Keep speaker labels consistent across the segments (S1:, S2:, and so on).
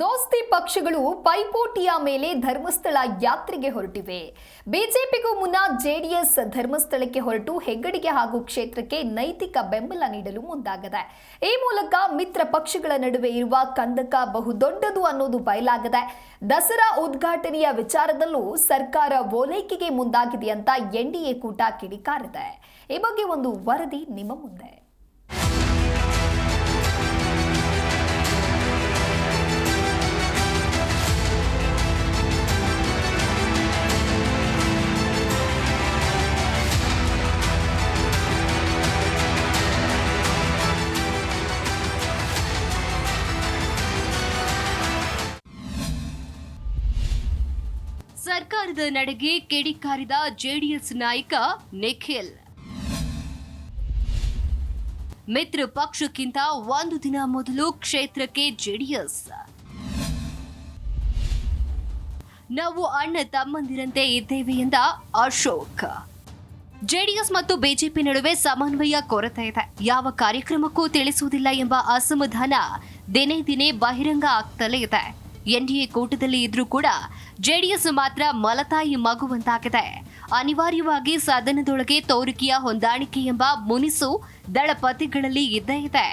S1: ದೋಸ್ತಿ ಪಕ್ಷಗಳು ಪೈಪೋಟಿಯ ಮೇಲೆ ಧರ್ಮಸ್ಥಳ ಯಾತ್ರೆಗೆ ಹೊರಟಿವೆ. ಬಿಜೆಪಿಗೂ ಮುನ್ನ ಜೆಡಿಎಸ್ ಧರ್ಮಸ್ಥಳಕ್ಕೆ ಹೊರಟು ಹೆಗ್ಗಡಿಗೆ ಹಾಗೂ ಕ್ಷೇತ್ರಕ್ಕೆ ನೈತಿಕ ಬೆಂಬಲ ನೀಡಲು ಮುಂದಾಗಿದೆ. ಈ ಮೂಲಕ ಮಿತ್ರ ಪಕ್ಷಗಳ ನಡುವೆ ಇರುವ ಕಂದಕ ಬಹುದೊಡ್ಡದು ಅನ್ನೋದು ಬಯಲಾಗಿದೆ, ದಸರಾ ಉದ್ಘಾಟನೆಯ ವಿಚಾರದಲ್ಲೂ ಸರ್ಕಾರ ಓಲೈಕೆಗೆ ಮುಂದಾಗಿದೆ ಅಂತ ಎನ್ಡಿಎ ಕೂಟ ಕಿಡಿಕಾರಿದೆ. ಈ ಬಗ್ಗೆ ಒಂದು ವರದಿ ನಿಮ್ಮ ಮುಂದೆ.
S2: ಸರ್ಕಾರದ ನಡೆಗೆ ಕಿಡಿಕಾರಿದ ಜೆಡಿಎಸ್ ನಾಯಕ ನಿಖಿಲ್. ಮಿತ್ರ ಪಕ್ಷಕ್ಕಿಂತ ಒಂದು ದಿನ ಮೊದಲು ಕ್ಷೇತ್ರಕ್ಕೆ ಜೆಡಿಎಸ್. ನಾವು ಅಣ್ಣ ತಮ್ಮಂದಿರಂತೆ ಇದ್ದೇವೆ ಎಂದ ಅಶೋಕ್. ಜೆಡಿಎಸ್ ಮತ್ತು ಬಿಜೆಪಿ ನಡುವೆ ಸಮನ್ವಯ ಕೊರತೆ ಇದೆ. ಯಾವ ಕಾರ್ಯಕ್ರಮಕ್ಕೂ ತಿಳಿಸುವುದಿಲ್ಲ ಎಂಬ ಅಸಮಾಧಾನ ದಿನೇ ದಿನೇ ಬಹಿರಂಗ ಆಗ್ತಲೇ ಇದೆ. ಎನ್ಡಿಎ ಕೂಟದಲ್ಲಿ ಇದ್ರೂ ಕೂಡ ಜೆಡಿಎಸ್ ಮಾತ್ರ ಮಲತಾಯಿ ಮಗುವಂತಾಗಿದೆ. ಅನಿವಾರ್ಯವಾಗಿ ಸದನದೊಳಗೆ ತೋರಿಕೆಯ ಹೊಂದಾಣಿಕೆ ಎಂಬ ಮುನಿಸು ದಳಪತಿಗಳಲ್ಲಿ ಇದ್ದೇ ಇದೆ.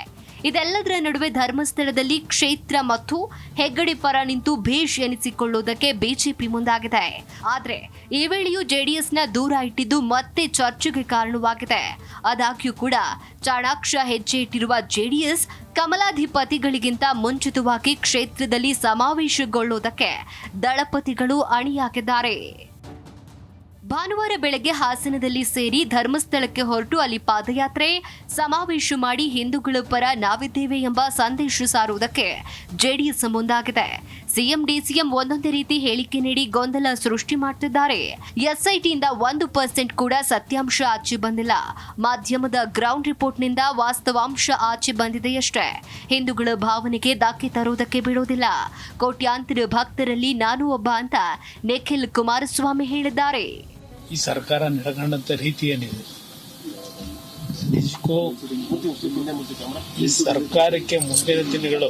S2: ಇದೆಲ್ಲದರ ನಡುವೆ ಧರ್ಮಸ್ಥಳದಲ್ಲಿ ಕ್ಷೇತ್ರ ಮತ್ತು ಹೆಗ್ಗಡೆ ಪರ ನಿಂತು ಭೇಷ್ ಎನಿಸಿಕೊಳ್ಳುವುದಕ್ಕೆ ಬಿಜೆಪಿ ಮುಂದಾಗಿದೆ. ಆದರೆ ಈ ವೇಳೆಯೂ ಜೆಡಿಎಸ್ನ ದೂರ ಇಟ್ಟಿದ್ದು ಮತ್ತೆ ಚರ್ಚೆಗೆ ಕಾರಣವಾಗಿದೆ. ಆದಾಗ್ಯೂ ಕೂಡ ಚಾಣಾಕ್ಷ ಹೆಜ್ಜೆ ಇಟ್ಟಿರುವ ಜೆಡಿಎಸ್ ಕಮಲಾಧಿಪತಿಗಳಿಗಿಂತ ಮುಂಚಿತವಾಗಿ ಕ್ಷೇತ್ರದಲ್ಲಿ ಸಮಾವೇಶಗೊಳ್ಳುವುದಕ್ಕೆ ದಳಪತಿಗಳು ಅಣಿಯಾಗಿದ್ದಾರೆ. ಭಾನುವಾರ ಬೆಳಗ್ಗೆ ಹಾಸನದಲ್ಲಿ ಸೇರಿ ಧರ್ಮಸ್ಥಳಕ್ಕೆ ಹೊರಟು ಅಲ್ಲಿ ಪಾದಯಾತ್ರೆ. ಸಮಾವೇಶ ಮಾಡಿ ಹಿಂದೂಗಳ ಪರ ನಾವಿದ್ದೇವೆ ಎಂಬ ಸಂದೇಶ ಸಾರುವುದಕ್ಕೆ ಜೆಡಿಎಸ್ ಮುಂದಾಗಿದೆ. ಸಿಎಂ, ಡಿಸಿಎಂ ಒಂದೊಂದೇ ರೀತಿ ಹೇಳಿಕೆ ನೀಡಿ ಗೊಂದಲ ಸೃಷ್ಟಿ ಮಾಡ್ತಿದ್ದಾರೆ. ಎಸ್ಐಟಿಯಿಂದ ಒಂದು ಪರ್ಸೆಂಟ್ ಕೂಡ ಸತ್ಯಾಂಶ ಆಚೆ ಬಂದಿಲ್ಲ. ಮಾಧ್ಯಮದ ಗ್ರೌಂಡ್ ರಿಪೋರ್ಟ್ನಿಂದ ವಾಸ್ತವಾಂಶ ಆಚೆ ಬಂದಿದೆಯಷ್ಟೇ ಹಿಂದೂಗಳ ಭಾವನೆಗೆ ಧಕ್ಕೆ ತರುವುದಕ್ಕೆ ಬಿಡುವುದಿಲ್ಲ. ಕೋಟ್ಯಾಂತರ ಭಕ್ತರಲ್ಲಿ ನಾನು ಒಬ್ಬ ಅಂತ ನಿಖಿಲ್ ಕುಮಾರಸ್ವಾಮಿ ಹೇಳಿದ್ದಾರೆ.
S3: ಈ ಸರ್ಕಾರ ನಡ್ಕೊಂಡಂಥ ರೀತಿ ಏನಿದೆ? ನಿಜಕ್ಕೂ ಈ ಸರ್ಕಾರಕ್ಕೆ ಮುಂದಿನ ದಿನಗಳು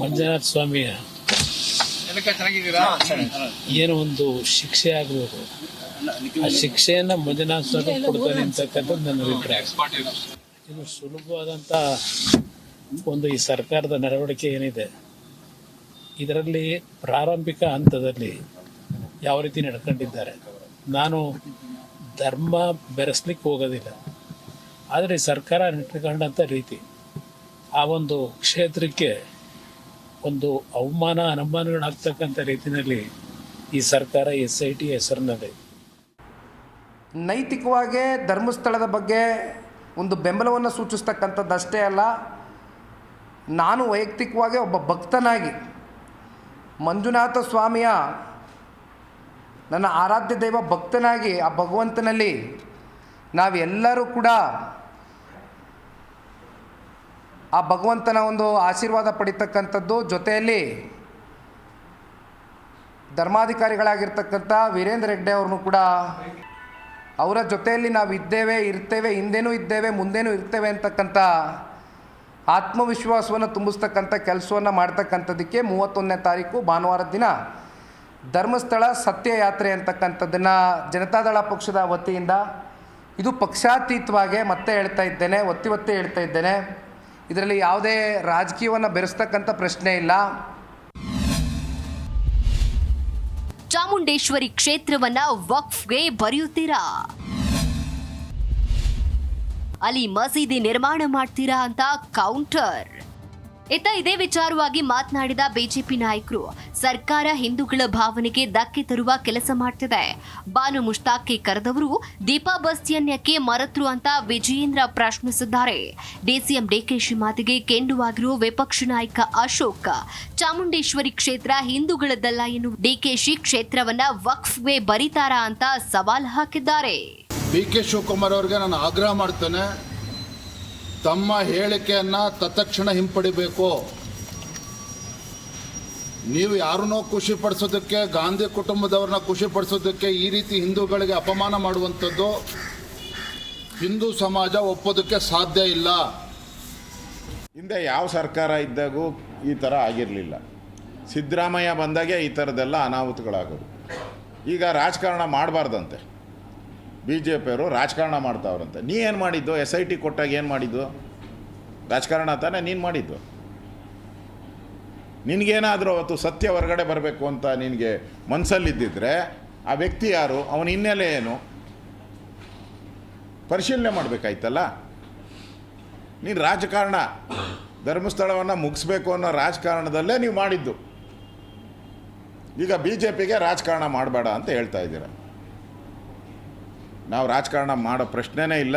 S3: ಮಂಜುನಾಥ ಸ್ವಾಮಿಯ ಏನು ಒಂದು ಶಿಕ್ಷೆ ಆಗಬೇಕು ಆ ಶಿಕ್ಷೆಯನ್ನ ಮಂಜುನಾಥ ಸ್ವಾಮಿ ಕೊಡ್ತಾನೆ ಅಂತಕ್ಕಂಥದ್ದು ನನ್ನ ಅಭಿಪ್ರಾಯ. ಇದು ಸುಲಭವಾದಂತ ಒಂದು ಈ ಸರ್ಕಾರದ ನಡವಳಿಕೆ ಏನಿದೆ? ಇದರಲ್ಲಿ ಪ್ರಾರಂಭಿಕ ಹಂತದಲ್ಲಿ ಯಾವ ರೀತಿ ನಡ್ಕೊಂಡಿದ್ದಾರೆ. ನಾನು ಧರ್ಮ ಬೆರೆಸ್ಲಿಕ್ಕೆ ಹೋಗೋದಿಲ್ಲ. ಆದರೆ ಸರ್ಕಾರ ನಡ್ಕೊಂಡಂಥ ರೀತಿ ಆ ಒಂದು ಕ್ಷೇತ್ರಕ್ಕೆ ಒಂದು ಅವಮಾನ ಅನುಮಾನಗಳಾಗ್ತಕ್ಕಂಥ ರೀತಿಯಲ್ಲಿ ಈ ಸರ್ಕಾರ ಎಸ್ ಐ ಟಿ ಹೆಸರಿನಲ್ಲಿ
S4: ನೈತಿಕವಾಗಿ ಧರ್ಮಸ್ಥಳದ ಬಗ್ಗೆ ಒಂದು ಬೆಂಬಲವನ್ನು ಸೂಚಿಸ್ತಕ್ಕಂಥದ್ದಷ್ಟೇ ಅಲ್ಲ, ನಾನು ವೈಯಕ್ತಿಕವಾಗಿ ಒಬ್ಬ ಭಕ್ತನಾಗಿ ಮಂಜುನಾಥ ಸ್ವಾಮಿಯ ನನ್ನ ಆರಾಧ್ಯ ದೈವ ಭಕ್ತನಾಗಿ ಆ ಭಗವಂತನಲ್ಲಿ ನಾವೆಲ್ಲರೂ ಕೂಡ ಆ ಭಗವಂತನ ಒಂದು ಆಶೀರ್ವಾದ ಪಡಿತಕ್ಕಂಥದ್ದು. ಜೊತೆಯಲ್ಲಿ ಧರ್ಮಾಧಿಕಾರಿಗಳಾಗಿರ್ತಕ್ಕಂಥ ವೀರೇಂದ್ರ ಹೆಗ್ಡೆ ಅವ್ರನ್ನೂ ಕೂಡ ಅವರ ಜೊತೆಯಲ್ಲಿ ನಾವು ಇದ್ದೇವೆ, ಇರ್ತೇವೆ, ಹಿಂದೆನೂ ಇದ್ದೇವೆ, ಮುಂದೇನೂ ಇರ್ತೇವೆ ಅಂತಕ್ಕಂಥ ಆತ್ಮವಿಶ್ವಾಸವನ್ನು ತುಂಬಿಸ್ತಕ್ಕಂಥ ಕೆಲಸವನ್ನು ಮಾಡ್ತಕ್ಕಂಥದ್ದಕ್ಕೆ ಮೂವತ್ತೊಂದನೇ ತಾರೀಕು ಭಾನುವಾರದ ದಿನ ಧರ್ಮಸ್ಥಳ ಸತ್ಯಯಾತ್ರೆ ಅಂತಕ್ಕಂಥದ್ದನ್ನು ಜನತಾದಳ ಪಕ್ಷದ ವತಿಯಿಂದ ಇದು ಪಕ್ಷಾತೀತವಾಗಿ ಮತ್ತೆ ಹೇಳ್ತಾ ಇದ್ದೇನೆ, ಒತ್ತಿ ಒತ್ತಿ ಹೇಳ್ತಾ ಇದ್ದೇನೆ. ಇದರಲ್ಲಿ ಯಾವುದೇ ರಾಜಕೀಯವನ್ನು ಬೆರೆಸ್ತಕ್ಕಂಥ ಪ್ರಶ್ನೆ ಇಲ್ಲ.
S2: ಚಾಮುಂಡೇಶ್ವರಿ ಕ್ಷೇತ್ರವನ್ನ ವಕ್ಫ್ಗೆ ಬರೆಯುತ್ತೀರಾ? ಅಲ್ಲಿ ಮಸೀದಿ ನಿರ್ಮಾಣ ಮಾಡ್ತೀರಾ ಅಂತ ಕೌಂಟರ್ ಇತ್ತ ಇದೇ ವಿಚಾರವಾಗಿ ಮಾತನಾಡಿದ ಬಿಜೆಪಿ ನಾಯಕರು, ಸರ್ಕಾರ ಹಿಂದೂಗಳ ಭಾವನೆಗೆ ಧಕ್ಕೆ ತರುವ ಕೆಲಸ ಮಾಡ್ತಿದೆ. ಬಾನು ಮುಷ್ತಾಕಿ ಕರೆದವರು, ದೀಪಾ ಬಸ್ತಿಯನ್ಯಕ್ಕೆ ಮರೆತರು ಅಂತ ವಿಜಯೇಂದ್ರ ಪ್ರಶ್ನಿಸಿದ್ದಾರೆ. ಡಿಸಿಎಂ ಡಿಕೆಶಿ ಮಾತಿಗೆ ಕೆಂಡುವಾಗಿರುವ ವಿಪಕ್ಷ ನಾಯಕ ಅಶೋಕ್, ಚಾಮುಂಡೇಶ್ವರಿ ಕ್ಷೇತ್ರ ಹಿಂದೂಗಳದ್ದಲ್ಲ ಎನ್ನುವ ಡಿಕೆಶಿ ಕ್ಷೇತ್ರವನ್ನ ವಕ್ಫ್ಗೆ ಬರೀತಾರಾ ಅಂತ ಸವಾಲ್ ಹಾಕಿದ್ದಾರೆ.
S5: ಡಿ ಕೆ ಶಿವಕುಮಾರ್ ಅವರಿಗೆ ನಾನು ಆಗ್ರಹ ಮಾಡ್ತೇನೆ. ತಮ್ಮ ಹೇಳಿಕೆಯನ್ನು ತತ್ಕ್ಷಣ ಹಿಂಪಡಿಬೇಕು. ನೀವು ಯಾರನ್ನೋ ಖುಷಿ ಪಡಿಸೋದಕ್ಕೆ, ಗಾಂಧಿ ಕುಟುಂಬದವ್ರನ್ನ ಖುಷಿ ಪಡಿಸೋದಕ್ಕೆ ಈ ರೀತಿ ಹಿಂದೂಗಳಿಗೆ ಅಪಮಾನ ಮಾಡುವಂಥದ್ದು ಹಿಂದೂ ಸಮಾಜ ಒಪ್ಪೋದಕ್ಕೆ ಸಾಧ್ಯ ಇಲ್ಲ.
S6: ಹಿಂದೆ ಯಾವ ಸರ್ಕಾರ ಇದ್ದಾಗೂ ಈ ಥರ ಆಗಿರಲಿಲ್ಲ. ಸಿದ್ದರಾಮಯ್ಯ ಬಂದಾಗೆ ಈ ಥರದ್ದೆಲ್ಲ ಅನಾಹುತಗಳಾಗೋದು. ಈಗ ರಾಜಕಾರಣ ಮಾಡಬಾರ್ದಂತೆ. ಬಿ ಜೆ ಪಿಯವರು ರಾಜಕಾರಣ ಮಾಡ್ತಾವ್ರಂತೆ. ನೀ ಏನು ಮಾಡಿದ್ದು? ಎಸ್ ಐ ಟಿ ಕೊಟ್ಟಾಗ ಏನು ಮಾಡಿದ್ದು? ರಾಜಕಾರಣ ತಾನೇ ನೀನು ಮಾಡಿದ್ದು. ನಿನಗೇನಾದರೂ ಅವತ್ತು ಸತ್ಯ ಹೊರಗಡೆ ಬರಬೇಕು ಅಂತ ನಿನಗೆ ಮನಸ್ಸಲ್ಲಿದ್ದಿದ್ರೆ ಆ ವ್ಯಕ್ತಿ ಯಾರು? ಅವನ ಹಿನ್ನೆಲೆ ಏನು? ಪರಿಶೀಲನೆ ಮಾಡಬೇಕಾಯ್ತಲ್ಲ? ನೀನು ರಾಜಕಾರಣ, ಧರ್ಮಸ್ಥಳವನ್ನು ಮುಗಿಸ್ಬೇಕು ಅನ್ನೋ ರಾಜಕಾರಣದಲ್ಲೇ ನೀವು ಮಾಡಿದ್ದು. ಈಗ ಬಿ ಜೆ ಪಿಗೆ ರಾಜಕಾರಣ ಮಾಡಬೇಡ ಅಂತ ಹೇಳ್ತಾ ಇದ್ದೀರ. ನಾವು ರಾಜಕಾರಣ ಮಾಡೋ ಪ್ರಶ್ನೆನೇ ಇಲ್ಲ.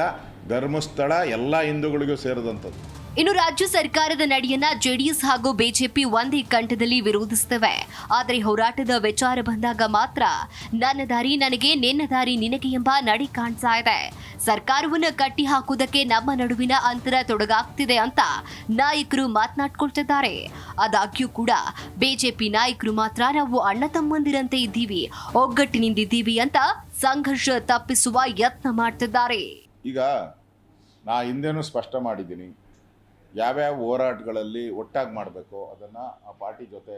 S6: ಧರ್ಮಸ್ಥಳ ಎಲ್ಲ ಹಿಂದೂಗಳಿಗೂ ಸೇರಿದಂಥದ್ದು.
S2: ಇನ್ನು ರಾಜ್ಯ ಸರ್ಕಾರದ ನಡೆಯನ್ನ ಜೆಡಿಎಸ್ ಹಾಗೂ ಬಿಜೆಪಿ ಒಂದೇ ಕಂಠದಲ್ಲಿ ವಿರೋಧಿಸುತ್ತವೆ ಆದರೆ ಹೋರಾಟದ ವಿಚಾರ ಬಂದಾಗ ಮಾತ್ರ ನನ್ನ ದಾರಿ ನನಗೆ, ನಿನ್ನ ದಾರಿ ನಿನಗೆ ಎಂಬ ನಡೆ ಕಾಣ್ತಾ ಇದೆ. ಸರ್ಕಾರವನ್ನು ಕಟ್ಟಿ ಹಾಕುವುದಕ್ಕೆ ನಮ್ಮ ನಡುವಿನ ಅಂತರ ತೊಡಗಾಗ್ತಿದೆ ಅಂತ ನಾಯಕರು ಮಾತನಾಡ್ಕೊಳ್ತಿದ್ದಾರೆ. ಆದಾಗ್ಯೂ ಕೂಡ ಬಿಜೆಪಿ ನಾಯಕರು ಮಾತ್ರ ನಾವು ಅಣ್ಣ ತಮ್ಮಂದಿರಂತೆ ಇದ್ದೀವಿ ಒಗ್ಗಟ್ಟಿನಿಂದಿದ್ದೀವಿ ಅಂತ ಸಂಘರ್ಷ ತಪ್ಪಿಸುವ ಯತ್ನ ಮಾಡ್ತಿದ್ದಾರೆ.
S6: ಈಗ ನಾ ಹಿಂದೇನು ಸ್ಪಷ್ಟ ಮಾಡಿದ್ದೀನಿ. ಯಾವ್ಯಾವ ಹೋರಾಟಗಳಲ್ಲಿ ಒಟ್ಟಾಗಿ ಮಾಡಬೇಕು ಅದನ್ನು ಆ ಪಾರ್ಟಿ ಜೊತೆ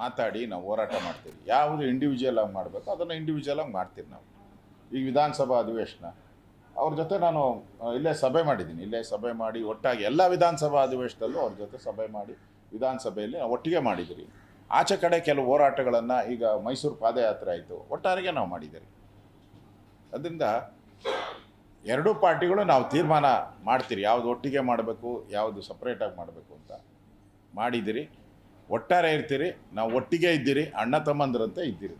S6: ಮಾತಾಡಿ ನಾವು ಹೋರಾಟ ಮಾಡ್ತೀವಿ. ಯಾವುದು ಇಂಡಿವಿಜುವಲ್ ಆಗಿ ಮಾಡಬೇಕು ಅದನ್ನು ಇಂಡಿವಿಜುವಲ್ ಆಗಿ ಮಾಡ್ತೀವಿ ನಾವು. ಈಗ ವಿಧಾನಸಭಾ ಅಧಿವೇಶನ, ಅವ್ರ ಜೊತೆ ನಾನು ಇಲ್ಲೇ ಸಭೆ ಮಾಡಿದ್ದೀನಿ. ಇಲ್ಲೇ ಸಭೆ ಮಾಡಿ ಒಟ್ಟಾಗಿ ಎಲ್ಲ ವಿಧಾನಸಭಾ ಅಧಿವೇಶನದಲ್ಲೂ ಅವ್ರ ಜೊತೆ ಸಭೆ ಮಾಡಿ ವಿಧಾನಸಭೆಯಲ್ಲಿ ಒಟ್ಟಿಗೆ ಮಾಡಿದ್ದೀರಿ ಆಚೆ ಕಡೆ ಕೆಲವು ಹೋರಾಟಗಳನ್ನು ಈಗ ಮೈಸೂರು ಪಾದಯಾತ್ರೆ ಆಯಿತು. ಒಟ್ಟಾರೆಗೆ ನಾವು ಮಾಡಿದ್ದೀರಿ ಅದರಿಂದ ಎರಡೂ ಪಾರ್ಟಿಗಳು ನಾವು ತೀರ್ಮಾನ ಮಾಡ್ತೀರಿ. ಯಾವುದು ಒಟ್ಟಿಗೆ ಮಾಡಬೇಕು, ಯಾವುದು ಸಪ್ರೇಟಾಗಿ ಮಾಡಬೇಕು ಅಂತ ಮಾಡಿದ್ದೀರಿ. ಒಟ್ಟಾರೆ ಇರ್ತೀರಿ. ನಾವು ಒಟ್ಟಿಗೆ ಇದ್ದೀರಿ. ಅಣ್ಣ ತಮ್ಮಂದ್ರಂತೆ ಇದ್ದೀರಿ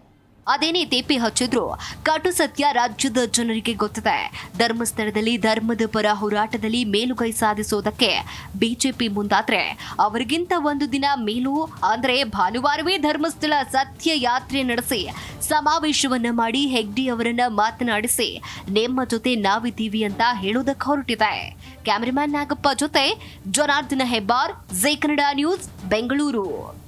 S2: ಅದೇನೇ ತೇಪಿ ಹಚ್ಚಿದ್ರು ಕಟು ಸತ್ಯ ರಾಜ್ಯದ ಜನರಿಗೆ ಗೊತ್ತಿದೆ. ಧರ್ಮಸ್ಥಳದಲ್ಲಿ ಧರ್ಮದ ಪರ ಹೋರಾಟದಲ್ಲಿ ಮೇಲುಗೈ ಸಾಧಿಸೋದಕ್ಕೆ ಬಿಜೆಪಿ ಮುಂದಾದ್ರೆ ಅವರಿಗಿಂತ ಒಂದು ದಿನ ಮೇಲೂ, ಅಂದ್ರೆ ಭಾನುವಾರವೇ ಧರ್ಮಸ್ಥಳ ಸತ್ಯ ಯಾತ್ರೆ ನಡೆಸಿ ಸಮಾವೇಶವನ್ನ ಮಾಡಿ ಹೆಗ್ಡಿ ಅವರನ್ನ ಮಾತನಾಡಿಸಿ, ನಿಮ್ಮ ಜೊತೆ ನಾವಿದ್ದೀವಿ ಅಂತ ಹೇಳೋದಕ್ಕೆ ಹೊರಟಿದೆ. ಕ್ಯಾಮೆರಾಮನ್ ನಾಗಪ್ಪ ಜೊತೆ ಜನಾರ್ದನ ಹೆಬ್ಬಾರ್, ಜೈ ಕನ್ನಡ ನ್ಯೂಸ್, ಬೆಂಗಳೂರು.